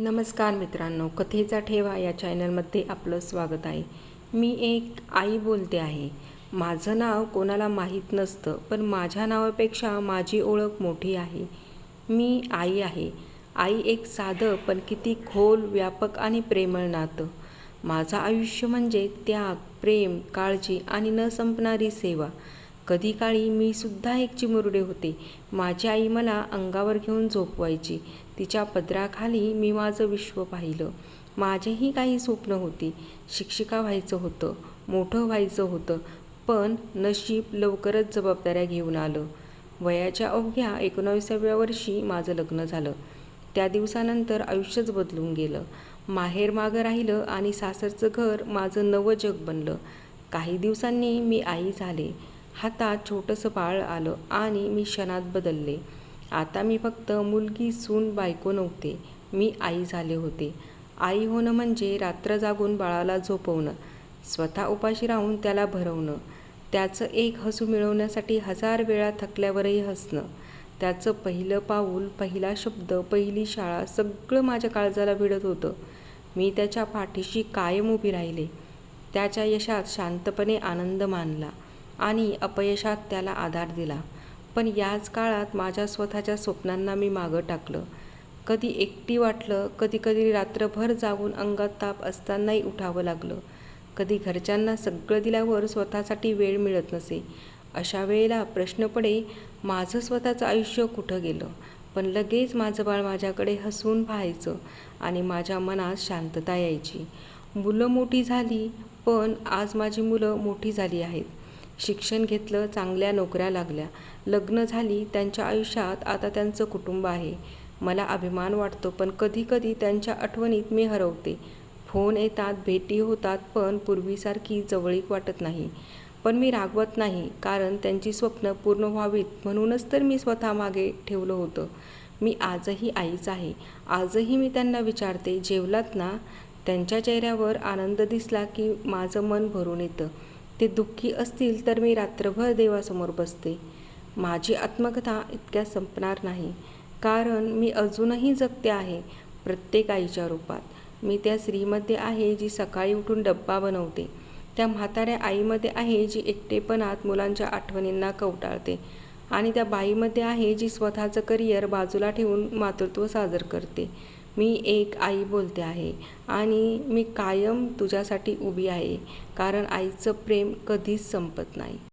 नमस्कार मित्रांनो कथेचा ठेवा या चॅनलमध्ये आपलं स्वागत आहे. मी एक आई बोलते आहे. माझं नाव कोणाला माहीत नसतं पण माझ्या नावापेक्षा माझी ओळख मोठी आहे. मी आई आहे. आई एक साधं पण किती खोल व्यापक आणि प्रेमळ नातं. माझं आयुष्य म्हणजे त्याग प्रेम काळजी आणि न संपणारी सेवा. कधी काळी मी सुद्धा एक चिमुरडे होते. माझी आई मला अंगावर घेऊन झोपवायची. तिच्या पदराखाली मी माझं विश्व पाहिलं. माझेही काही स्वप्न होती. शिक्षिका व्हायचं होतं. मोठं व्हायचं होतं. पण नशीब लवकरच जबाबदाऱ्या घेऊन आलं. वयाच्या अवघ्या एकोणाविसाव्या वर्षी माझं लग्न झालं. त्या दिवसानंतर आयुष्यच बदलून गेलं. माहेर मागं राहिलं आणि सासरचं घर माझं नवं जग बनलं. काही दिवसांनी मी आई झाले. हातात छोटंसं बाळ आलं आणि मी क्षणात बदलले. आता मी फक्त मुलगी सून बायको नव्हते. मी आई झाले होते. आई होणं म्हणजे रात्र जागून बाळाला झोपवणं स्वतः उपाशी राहून त्याला भरवणं त्याचं एक हसू मिळवण्यासाठी हजार वेळा थकल्यावरही हसणं. त्याचं पहिलं पाऊल पहिला शब्द पहिली शाळा सगळं माझ्या काळजाला भिडत होतं. मी त्याच्या पाठीशी कायम उभी राहिले. त्याच्या यशात शांतपणे आनंद मानला. आणि अपयशात त्याला आधार दिला. पण याच काळात माझ्या स्वतःच्या स्वप्नांना मी मागं टाकलं. कधी एकटी वाटलं कधी कधी रात्रभर जागून अंगात ताप असतानाही उठावं लागलं. कधी घरच्यांना सगळं दिल्यावर स्वतःसाठी वेळ मिळत नसे. अशा वेळेला प्रश्न पडे माझं स्वतःचं आयुष्य कुठं गेलं? पण लगेच माझं बाळ माझ्याकडे हसून पाहायचं आणि माझ्या मनात शांतता यायची. मुलं मोठी झाली पण आज माझी मुलं मोठी झाली आहेत. शिक्षण घेतलं चांगल्या नोकऱ्या लागल्या. लग्न झाली त्यांच्या आयुष्यात आता त्यांचं कुटुंब आहे. मला अभिमान वाटतो पण कधीकधी त्यांच्या आठवणीत मी हरवते. फोन येतात भेटी होतात पण पूर्वीसारखी जवळीक वाटत नाही. पण मी रागवत नाही कारण त्यांची स्वप्न पूर्ण व्हावीत म्हणूनच तर मी स्वतः मागे ठेवलं होतं. मी आजही आईच आहे. आजही मी त्यांना विचारते जेवलात ना? त्यांच्या चेहऱ्यावर आनंद दिसला की माझं मन भरून येतं. ते दुःखी असतील तर मी रात्रभर देवासमोर बसते. माझी आत्मकथा इतक्या संपणार नाही. कारण मी अजूनही जगते आहे प्रत्येक आईच्या रूपात. मी त्या स्त्रीमध्ये आहे जी सकाळी उठून डब्बा बनवते. त्या म्हाताऱ्या आईमध्ये आहे जी एकटेपणात मुलांच्या आठवणींना कवटाळते. आणि त्या बाईमध्ये आहे जी स्वतःचं करिअर बाजूला ठेवून मातृत्व साजर करते. मी एक आई बोलते आहे आणि मी कायम तुझ्यासाठी उभी आहे कारण आईचं प्रेम कधीच संपत नाही.